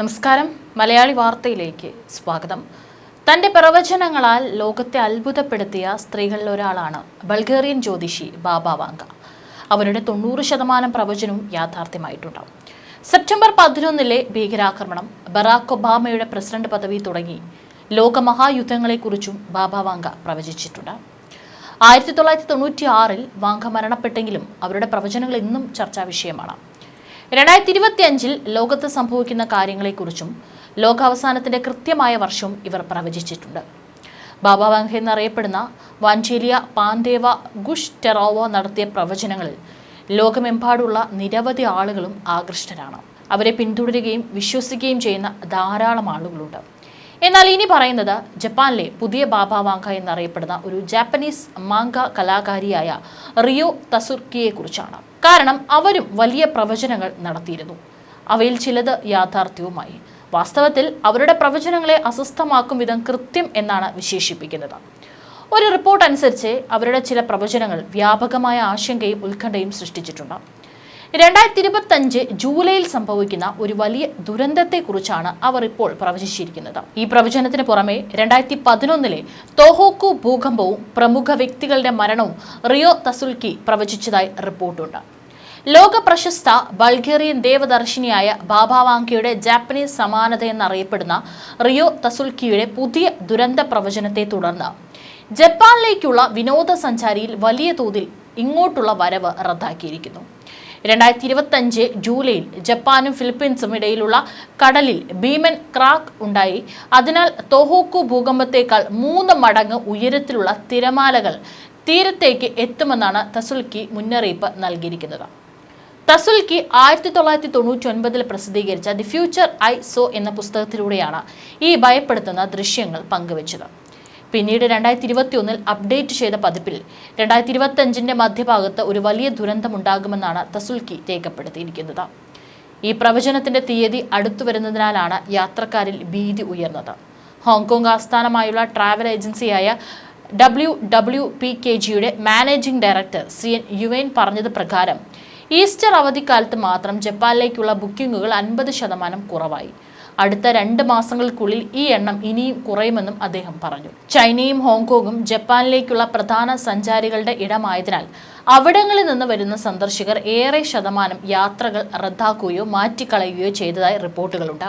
നമസ്കാരം. മലയാളി വാർത്തയിലേക്ക് സ്വാഗതം. തന്റെ പ്രവചനങ്ങളാൽ ലോകത്തെ അത്ഭുതപ്പെടുത്തിയ സ്ത്രീകളിൽ ഒരാളാണ് ബൾഗേറിയൻ ജ്യോതിഷി ബാബ വാങ്ക. അവരുടെ തൊണ്ണൂറ് ശതമാനം പ്രവചനവും യാഥാർത്ഥ്യമായിട്ടുണ്ടാവും. സെപ്റ്റംബർ പതിനൊന്നിലെ ഭീകരാക്രമണം ബറാക്ക് ഒബാമയുടെ പ്രസിഡന്റ് പദവി തുടങ്ങി. ലോകമഹായുദ്ധങ്ങളെക്കുറിച്ചും ബാബ വാങ്ക പ്രവചിച്ചിട്ടുണ്ട്. ആയിരത്തി തൊള്ളായിരത്തി തൊണ്ണൂറ്റി ആറിൽ വാങ്ക മരണപ്പെട്ടെങ്കിലും അവരുടെ പ്രവചനങ്ങൾ ഇന്നും ചർച്ചാ വിഷയമാണ് രണ്ടായിരത്തി ഇരുപത്തി അഞ്ചിൽ ലോകത്ത് സംഭവിക്കുന്ന കാര്യങ്ങളെക്കുറിച്ചും ലോകാവസാനത്തിന്റെ കൃത്യമായ വർഷവും ഇവർ പ്രവചിച്ചിട്ടുണ്ട്. ബാബ വാങ്ക എന്നറിയപ്പെടുന്ന വാഞ്ചേലിയ പാന്തേവ ഗുഷ് ടെറോവ നടത്തിയ പ്രവചനങ്ങളിൽ ലോകമെമ്പാടുള്ള നിരവധി ആളുകളും ആകൃഷ്ടരാണ്. അവരെ പിന്തുടരുകയും വിശ്വസിക്കുകയും ചെയ്യുന്ന ധാരാളം ആളുകളുണ്ട്. എന്നാൽ ഇനി പറയുന്നത് ജപ്പാനിലെ പുതിയ ബാബ വാങ്ക എന്നറിയപ്പെടുന്ന ഒരു ജാപ്പനീസ് മാങ്ക കലാകാരിയായ റിയോ തസുർക്കിയെ കുറിച്ചാണ് കാരണം അവരും വലിയ പ്രവചനങ്ങൾ നടത്തിയിരുന്നു. അവയിൽ ചിലത് യാഥാർത്ഥ്യവുമായി. വാസ്തവത്തിൽ അവരുടെ പ്രവചനങ്ങളെ അസ്വസ്ഥമാക്കും വിധം കൃത്യം എന്നാണ് വിശേഷിപ്പിക്കുന്നത്. ഒരു റിപ്പോർട്ട് അനുസരിച്ച് അവരുടെ ചില പ്രവചനങ്ങൾ വ്യാപകമായ ആശങ്കയും ഉത്കണ്ഠയും സൃഷ്ടിച്ചിട്ടുണ്ട്. രണ്ടായിരത്തി ഇരുപത്തഞ്ച് ജൂലൈയിൽ സംഭവിക്കുന്ന ഒരു വലിയ ദുരന്തത്തെക്കുറിച്ചാണ് അവർ ഇപ്പോൾ പ്രവചിച്ചിരിക്കുന്നത്. ഈ പ്രവചനത്തിന് പുറമെ രണ്ടായിരത്തി പതിനൊന്നിലെ തോഹോക്കു ഭൂകമ്പവും പ്രമുഖ വ്യക്തികളുടെ മരണവും റിയോ തസുൽക്കി പ്രവചിച്ചതായി റിപ്പോർട്ടുണ്ട്. ലോക പ്രശസ്ത ബൾഗേറിയൻ ദേവദർശിനിയായ ബാബാവാങ്കിയുടെ ജാപ്പനീസ് സമാനത എന്നറിയപ്പെടുന്ന റിയോ തസുൽക്കിയുടെ പുതിയ ദുരന്ത പ്രവചനത്തെ തുടർന്ന് ജപ്പാനിലേക്കുള്ള വിനോദസഞ്ചാരിയിൽ വലിയ തോതിൽ ഇങ്ങോട്ടുള്ള വരവ് റദ്ദാക്കിയിരിക്കുന്നു. രണ്ടായിരത്തി ഇരുപത്തഞ്ച് ജൂലൈയിൽ ജപ്പാനും ഫിലിപ്പീൻസും ഇടയിലുള്ള കടലിൽ ഭീമൻ ക്രാക്ക് ഉണ്ടായി. അതിനാൽ തോഹോക്കു ഭൂകമ്പത്തേക്കാൾ മൂന്ന് മടങ്ങ് ഉയരത്തിലുള്ള തിരമാലകൾ തീരത്തേക്ക് എത്തുമെന്നാണ് തസുൽക്കി മുന്നറിയിപ്പ് നൽകിയിരിക്കുന്നത്. തസുൽക്കി ആയിരത്തി തൊള്ളായിരത്തി തൊണ്ണൂറ്റി ഒൻപതിൽ പ്രസിദ്ധീകരിച്ച ദി ഫ്യൂച്ചർ ഐ സോ എന്ന പുസ്തകത്തിലൂടെയാണ് ഈ ഭയപ്പെടുത്തുന്ന ദൃശ്യങ്ങൾ പങ്കുവച്ചത്. പിന്നീട് രണ്ടായിരത്തി ഇരുപത്തി ഒന്നിൽ അപ്ഡേറ്റ് ചെയ്ത പതിപ്പിൽ രണ്ടായിരത്തി ഇരുപത്തി അഞ്ചിന്റെ മധ്യഭാഗത്ത് ഒരു വലിയ ദുരന്തമുണ്ടാകുമെന്നാണ് തസുൽക്കി രേഖപ്പെടുത്തിയിരിക്കുന്നത്. ഈ പ്രവചനത്തിന്റെ തീയതി അടുത്തു വരുന്നതിനാലാണ് യാത്രക്കാരിൽ ഭീതി ഉയർന്നത്. ഹോങ്കോങ് ആസ്ഥാനമായുള്ള ട്രാവൽ ഏജൻസിയായ ഡബ്ല്യു ഡബ്ല്യു പി കെ ജിയുടെ managing director C N Yuen പറഞ്ഞത് പ്രകാരം ഈസ്റ്റർ അവധിക്കാലത്ത് മാത്രം ജപ്പാനിലേക്കുള്ള ബുക്കിംഗുകൾ അൻപത് ശതമാനം കുറവായി. അടുത്ത രണ്ട് മാസങ്ങൾക്കുള്ളിൽ ഈ എണ്ണം ഇനിയും കുറയുമെന്നും അദ്ദേഹം പറഞ്ഞു. ചൈനയും ഹോങ്കോങ്ങും ജപ്പാനിലേക്കുള്ള പ്രധാന സഞ്ചാരികളുടെ ഇടമായതിനാൽ അവിടങ്ങളിൽ നിന്ന് വരുന്ന സന്ദർശകർ ഏറെ ശതമാനം യാത്രകൾ റദ്ദാക്കുകയോ മാറ്റിക്കളയുകയോ ചെയ്തതായി റിപ്പോർട്ടുകളുണ്ട്.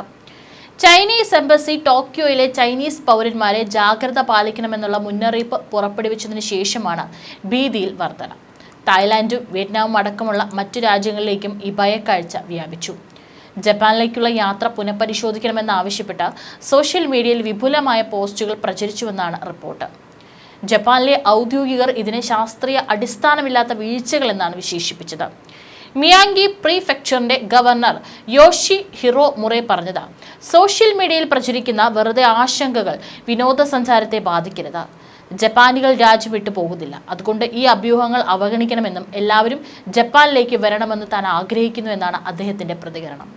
ചൈനീസ് എംബസി ടോക്കിയോയിലെ ചൈനീസ് പൗരന്മാരെ ജാഗ്രത പാലിക്കണമെന്നുള്ള മുന്നറിയിപ്പ് പുറപ്പെടുവിച്ചതിന് ശേഷമാണ് ഭീതിയിൽ വർധന. തായ്ലാന്റും വിയറ്റ്നാമും അടക്കമുള്ള മറ്റു രാജ്യങ്ങളിലേക്കും ഈ ഭയക്കാഴ്ച വ്യാപിച്ചു. ജപ്പാനിലേക്കുള്ള യാത്ര പുനഃപരിശോധിക്കണമെന്നാവശ്യപ്പെട്ട് സോഷ്യൽ മീഡിയയിൽ വിപുലമായ പോസ്റ്റുകൾ പ്രചരിച്ചുവെന്നാണ് റിപ്പോർട്ട്. ജപ്പാനിലെ ഔദ്യോഗികർ ഇതിനെ ശാസ്ത്രീയ അടിസ്ഥാനമില്ലാത്ത വീഴ്ചകൾ എന്നാണ് വിശേഷിപ്പിച്ചത്. മിയാങ്കി പ്രീഫെക്ചറിന്റെ ഗവർണർ യോഷി ഹിറോ മുറെ പറഞ്ഞത് സോഷ്യൽ മീഡിയയിൽ പ്രചരിക്കുന്ന വെറുതെ ആശങ്കകൾ വിനോദസഞ്ചാരത്തെ ബാധിക്കരുത്. ജപ്പാനികൾ രാജ്യം വിട്ടു പോകുന്നില്ല. അതുകൊണ്ട് ഈ അഭ്യൂഹങ്ങൾ അവഗണിക്കണമെന്നും എല്ലാവരും ജപ്പാനിലേക്ക് വരണമെന്ന് താൻ ആഗ്രഹിക്കുന്നു എന്നാണ് അദ്ദേഹത്തിന്റെ പ്രതികരണം.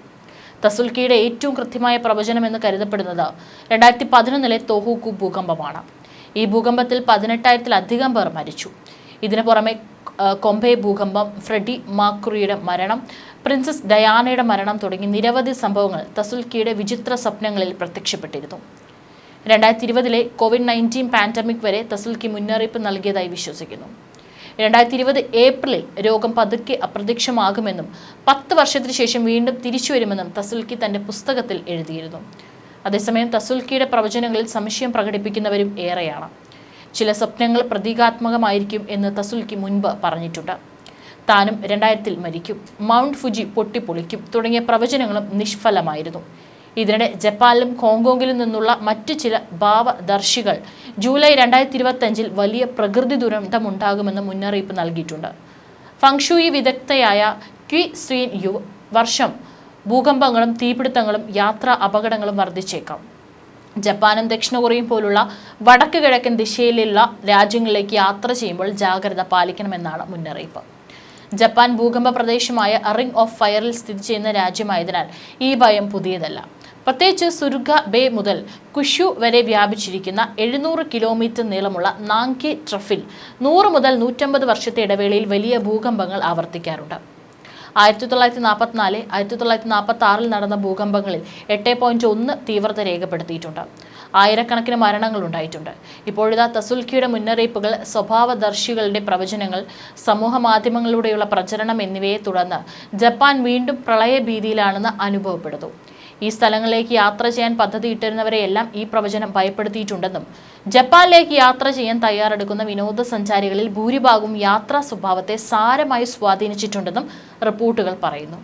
തസുൽക്കിയുടെ ഏറ്റവും കൃത്യമായ പ്രവചനം എന്ന് കരുതപ്പെടുന്നത് രണ്ടായിരത്തി പതിനൊന്നിലെ തോഹൂക്കു ഭൂകമ്പമാണ്. ഈ ഭൂകമ്പത്തിൽ പതിനെട്ടായിരത്തിലധികം പേർ മരിച്ചു. ഇതിനു പുറമെ കൊമ്പെ ഭൂകമ്പം ഫ്രെഡി മാക്രുയുടെ മരണം പ്രിൻസസ് ഡയാനയുടെ മരണം തുടങ്ങി നിരവധി സംഭവങ്ങൾ തസുൽക്കിയുടെ വിചിത്ര സ്വപ്നങ്ങളിൽ പ്രത്യക്ഷപ്പെട്ടിരുന്നു. രണ്ടായിരത്തി ഇരുപതിലെ കോവിഡ് നയന്റീൻ പാൻഡമിക് വരെ തസുൽക്കി മുന്നറിയിപ്പ് നൽകിയതായി വിശ്വസിക്കുന്നു. രണ്ടായിരത്തി ഇരുപത് ഏപ്രിലിൽ രോഗം പതുക്കെ അപ്രത്യക്ഷമാകുമെന്നും പത്ത് വർഷത്തിനു ശേഷം വീണ്ടും തിരിച്ചു വരുമെന്നും തസുൽക്കി തന്റെ പുസ്തകത്തിൽ എഴുതിയിരുന്നു. അതേസമയം തസുൽക്കിയുടെ പ്രവചനങ്ങളിൽ സംശയം പ്രകടിപ്പിക്കുന്നവരും ഏറെയാണ്. ചില സ്വപ്നങ്ങൾ പ്രതീകാത്മകമായിരിക്കും എന്ന് തസുൽക്കി മുൻപ് പറഞ്ഞിട്ടുണ്ട്. താനും രണ്ടായിരത്തിൽ മരിക്കും. മൗണ്ട് ഫുജി പൊട്ടിപ്പൊളിക്കും തുടങ്ങിയ പ്രവചനങ്ങളും നിഷ്ഫലമായിരുന്നു. ഇതിനിടെ ജപ്പാനിലും ഹോങ്കോങ്ങിലും നിന്നുള്ള മറ്റു ചില ഭാവദർശികൾ ജൂലൈ രണ്ടായിരത്തി ഇരുപത്തഞ്ചിൽ വലിയ പ്രകൃതി ദുരന്തമുണ്ടാകുമെന്ന് മുന്നറിയിപ്പ് നൽകിയിട്ടുണ്ട്. ഫങ്ഷുയി വിദഗ്ധയായ ക്വി ശ്രീൻ യു വർഷം ഭൂകമ്പങ്ങളും തീപിടുത്തങ്ങളും യാത്രാ അപകടങ്ങളും വർദ്ധിച്ചേക്കാം. ജപ്പാനും ദക്ഷിണ കൊറിയയും പോലുള്ള വടക്ക് കിഴക്കൻ ദിശയിലുള്ള രാജ്യങ്ങളിലേക്ക് യാത്ര ചെയ്യുമ്പോൾ ജാഗ്രത പാലിക്കണമെന്നാണ് മുന്നറിയിപ്പ്. ജപ്പാൻ ഭൂകമ്പ പ്രദേശമായ റിംഗ് ഓഫ് ഫയറിൽ സ്ഥിതി ചെയ്യുന്ന രാജ്യമായതിനാൽ ഈ ഭയം പുതിയതല്ല. പ്രത്യേകിച്ച് സുരുഗ ബേ മുതൽ കുഷു വരെ വ്യാപിച്ചിരിക്കുന്ന എഴുന്നൂറ് കിലോമീറ്റർ നീളമുള്ള നാങ്കി ട്രഫിൽ നൂറ് മുതൽ നൂറ്റമ്പത് വർഷത്തെ ഇടവേളയിൽ വലിയ ഭൂകമ്പങ്ങൾ ആവർത്തിക്കാറുണ്ട്. ആയിരത്തി തൊള്ളായിരത്തി നാൽപ്പത്തിനാല് ആയിരത്തി തൊള്ളായിരത്തി നാൽപ്പത്തി ആറിൽ നടന്ന ഭൂകമ്പങ്ങളിൽ എട്ട് പോയിന്റ് ഒന്ന് തീവ്രത രേഖപ്പെടുത്തിയിട്ടുണ്ട്. ആയിരക്കണക്കിന് മരണങ്ങൾ ഉണ്ടായിട്ടുണ്ട്. ഇപ്പോഴിതാ തസുൽക്കിയുടെ മുന്നറിയിപ്പുകൾ സ്വഭാവദർശികളുടെ പ്രവചനങ്ങൾ സമൂഹ മാധ്യമങ്ങളിലൂടെയുള്ള പ്രചരണം എന്നിവയെ തുടർന്ന് ജപ്പാൻ വീണ്ടും പ്രളയഭീതിയിലാണെന്ന് അനുഭവപ്പെടുന്നു. ഈ സ്ഥലങ്ങളിലേക്ക് യാത്ര ചെയ്യാൻ പദ്ധതിയിട്ടിരുന്നവരെയെല്ലാം ഈ പ്രവചനം ഭയപ്പെടുത്തിയിട്ടുണ്ടെന്നും ജപ്പാനിലേക്ക് യാത്ര ചെയ്യാൻ തയ്യാറെടുക്കുന്ന വിനോദസഞ്ചാരികളിൽ ഭൂരിഭാഗവും യാത്രാ സ്വഭാവത്തെ സാരമായി സ്വാധീനിച്ചിട്ടുണ്ടെന്നും റിപ്പോർട്ടുകൾ പറയുന്നു.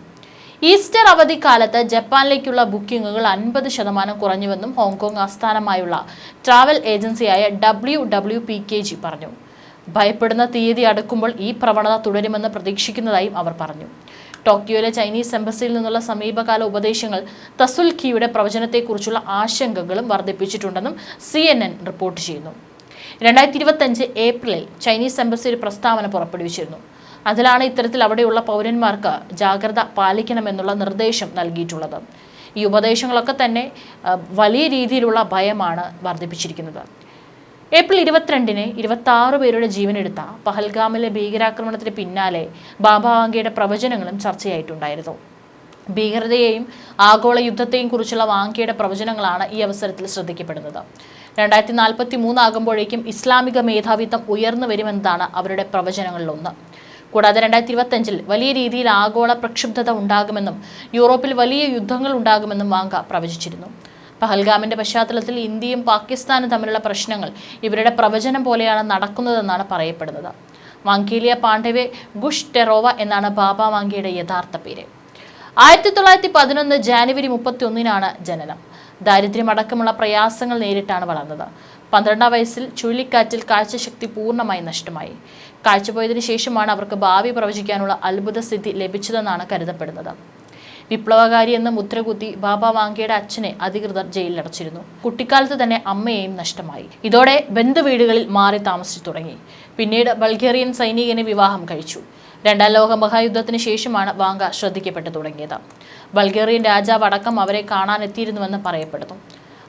ഈസ്റ്റർ അവധിക്കാലത്ത് ജപ്പാനിലേക്കുള്ള ബുക്കിംഗുകൾ അൻപത് ശതമാനം കുറഞ്ഞുവെന്നും ഹോങ്കോങ് ആസ്ഥാനമായുള്ള ട്രാവൽ ഏജൻസിയായ W W P K G പറഞ്ഞു. ഭയപ്പെടുന്ന തീയതി അടുക്കുമ്പോൾ ഈ പ്രവണത തുടരുമെന്ന് പ്രതീക്ഷിക്കുന്നതായും അവർ പറഞ്ഞു. ടോക്കിയോയിലെ ചൈനീസ് എംബസിയിൽ നിന്നുള്ള സമീപകാല ഉപദേശങ്ങൾ തസുൽഖിയുടെ പ്രവചനത്തെക്കുറിച്ചുള്ള ആശങ്കകളും വർദ്ധിപ്പിച്ചിട്ടുണ്ടെന്നും സി റിപ്പോർട്ട് ചെയ്യുന്നു. രണ്ടായിരത്തി ഇരുപത്തഞ്ച് ഏപ്രിലിൽ ചൈനീസ് എംബസി ഒരു പ്രസ്താവന പുറപ്പെടുവിച്ചിരുന്നു. അതിലാണ് ഇത്തരത്തിൽ അവിടെയുള്ള പൗരന്മാർക്ക് ജാഗ്രത പാലിക്കണമെന്നുള്ള നിർദ്ദേശം നൽകിയിട്ടുള്ളത്. ഈ ഉപദേശങ്ങളൊക്കെ തന്നെ വലിയ രീതിയിലുള്ള ഭയമാണ് വർദ്ധിപ്പിച്ചിരിക്കുന്നത്. ഏപ്രിൽ ഇരുപത്തിരണ്ടിന് ഇരുപത്തി ആറ് പേരുടെ ജീവനെടുത്ത പഹൽഗാമിലെ ഭീകരാക്രമണത്തിന് പിന്നാലെ ബാബ വാങ്കയുടെ പ്രവചനങ്ങളും ചർച്ചയായിട്ടുണ്ടായിരുന്നു. ഭീകരതയെയും ആഗോള യുദ്ധത്തെയും കുറിച്ചുള്ള വാങ്കയുടെ പ്രവചനങ്ങളാണ് ഈ അവസരത്തിൽ ശ്രദ്ധിക്കപ്പെടുന്നത്. രണ്ടായിരത്തി നാൽപ്പത്തി മൂന്നാകുമ്പോഴേക്കും ഇസ്ലാമിക മേധാവിത്വം ഉയർന്നു വരുമെന്നതാണ് അവരുടെ പ്രവചനങ്ങളിലൊന്ന്. കൂടാതെ രണ്ടായിരത്തി ഇരുപത്തഞ്ചിൽ വലിയ രീതിയിൽ ആഗോള പ്രക്ഷുബ്ധത ഉണ്ടാകുമെന്നും യൂറോപ്പിൽ വലിയ യുദ്ധങ്ങൾ ഉണ്ടാകുമെന്നും വാങ്ക പ്രവചിച്ചിരുന്നു. പഹൽഗാമിന്റെ പശ്ചാത്തലത്തിൽ ഇന്ത്യയും പാകിസ്ഥാനും തമ്മിലുള്ള പ്രശ്നങ്ങൾ ഇവരുടെ പ്രവചനം പോലെയാണ് നടക്കുന്നതെന്നാണ് പറയപ്പെടുന്നത്. വാങ്കേലിയ പാണ്ഡവെ ഗുഷ് ടെറോവ എന്നാണ് ബാബ വാങ്കിയുടെ യഥാർത്ഥ പേര്. ആയിരത്തി തൊള്ളായിരത്തി പതിനൊന്ന് ജാനുവരി മുപ്പത്തി ഒന്നിനാണ് ജനനം. ദാരിദ്ര്യമടക്കമുള്ള പ്രയാസങ്ങൾ നേരിട്ടാണ് വളർന്നത്. പന്ത്രണ്ടാം വയസ്സിൽ ചുഴലിക്കാറ്റിൽ കാഴ്ചശക്തി പൂർണമായി നഷ്ടമായി. കാഴ്ചപോയതിനു ശേഷമാണ് അവർക്ക് ഭാവി പ്രവചിക്കാനുള്ള അത്ഭുത സ്ഥിതി ലഭിച്ചതെന്നാണ് കരുതപ്പെടുന്നത്. വിപ്ലവകാരി എന്ന മുദ്രകുത്തി ബാബ വാങ്കയുടെ അച്ഛനെ അധികൃതർ ജയിലിലടച്ചിരുന്നു. കുട്ടിക്കാലത്ത് തന്നെ അമ്മയെയും നഷ്ടമായി. ഇതോടെ ബന്ധുവീടുകളിൽ മാറി താമസിച്ചു തുടങ്ങി. പിന്നീട് ബൾഗേറിയൻ സൈനികനെ വിവാഹം കഴിച്ചു. രണ്ടാം ലോക മഹായുദ്ധത്തിന് ശേഷമാണ് വാങ്ക ശ്രദ്ധിക്കപ്പെട്ടു തുടങ്ങിയത്. ബൾഗേറിയൻ രാജാവ് അടക്കം അവരെ കാണാനെത്തിയിരുന്നുവെന്ന് പറയപ്പെടുന്നു.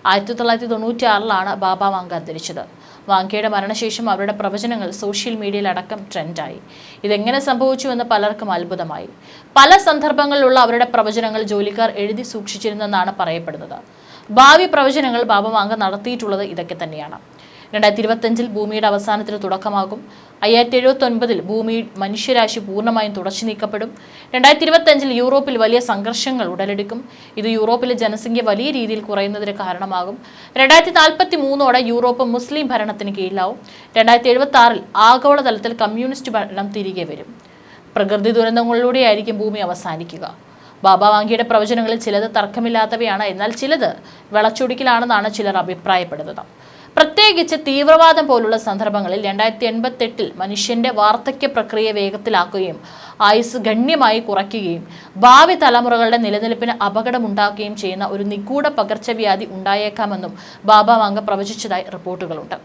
ആയിരത്തി തൊള്ളായിരത്തി തൊണ്ണൂറ്റി ബാബ വാങ്ക അന്തരിച്ചത്. വാങ്കയുടെ മരണശേഷം അവരുടെ പ്രവചനങ്ങൾ സോഷ്യൽ മീഡിയയിൽ അടക്കം ട്രെൻഡായി. ഇതെങ്ങനെ സംഭവിച്ചുവെന്ന് പലർക്കും അത്ഭുതമായി. പല സന്ദർഭങ്ങളിലുള്ള അവരുടെ പ്രവചനങ്ങൾ ജോലിക്കാർ എഴുതി സൂക്ഷിച്ചിരുന്നെന്നാണ് പറയപ്പെടുന്നത്. ഭാവി പ്രവചനങ്ങൾ ബാബ വാങ്ക നടത്തിയിട്ടുള്ളത് ഇതൊക്കെ തന്നെയാണ്. രണ്ടായിരത്തി ഇരുപത്തഞ്ചിൽ ഭൂമിയുടെ അവസാനത്തിന് തുടക്കമാകും. അയ്യായിരത്തി എഴുപത്തി ഒൻപതിൽ ഭൂമി മനുഷ്യരാശി പൂർണമായും തുടച്ചു നീക്കപ്പെടും. രണ്ടായിരത്തി ഇരുപത്തഞ്ചിൽ യൂറോപ്പിൽ വലിയ സംഘർഷങ്ങൾ ഉടലെടുക്കും. ഇത് യൂറോപ്പിലെ ജനസംഖ്യ വലിയ രീതിയിൽ കുറയുന്നതിന് കാരണമാകും. രണ്ടായിരത്തി നാൽപ്പത്തി മൂന്നോടെ യൂറോപ്പ് മുസ്ലിം ഭരണത്തിന് കീഴിലാവും. രണ്ടായിരത്തി എഴുപത്തി ആറിൽ ആഗോളതലത്തിൽ കമ്മ്യൂണിസ്റ്റ് ഭരണം തിരികെ വരും. പ്രകൃതി ദുരന്തങ്ങളിലൂടെയായിരിക്കും ഭൂമി അവസാനിക്കുക. ബാബ വാങ്കിയുടെ പ്രവചനങ്ങളിൽ ചിലത് തർക്കമില്ലാത്തവയാണ്. എന്നാൽ ചിലത് വിളച്ചൊടിക്കലാണെന്നാണ് ചിലർ അഭിപ്രായപ്പെടുന്നത്. പ്രത്യേകിച്ച് തീവ്രവാദം പോലുള്ള സന്ദർഭങ്ങളിൽ രണ്ടായിരത്തി എൺപത്തെട്ടിൽ മനുഷ്യന്റെ വാർദ്ധക്യ പ്രക്രിയ വേഗത്തിലാക്കുകയും ആയുസ് ഗണ്യമായി കുറയ്ക്കുകയും ഭാവി തലമുറകളുടെ നിലനിൽപ്പിന് അപകടമുണ്ടാക്കുകയും ചെയ്യുന്ന ഒരു നിഗൂഢ പകർച്ചവ്യാധി ഉണ്ടായേക്കാമെന്നും ബാബ വാങ്ക പ്രവചിച്ചതായി റിപ്പോർട്ടുകളുണ്ട്.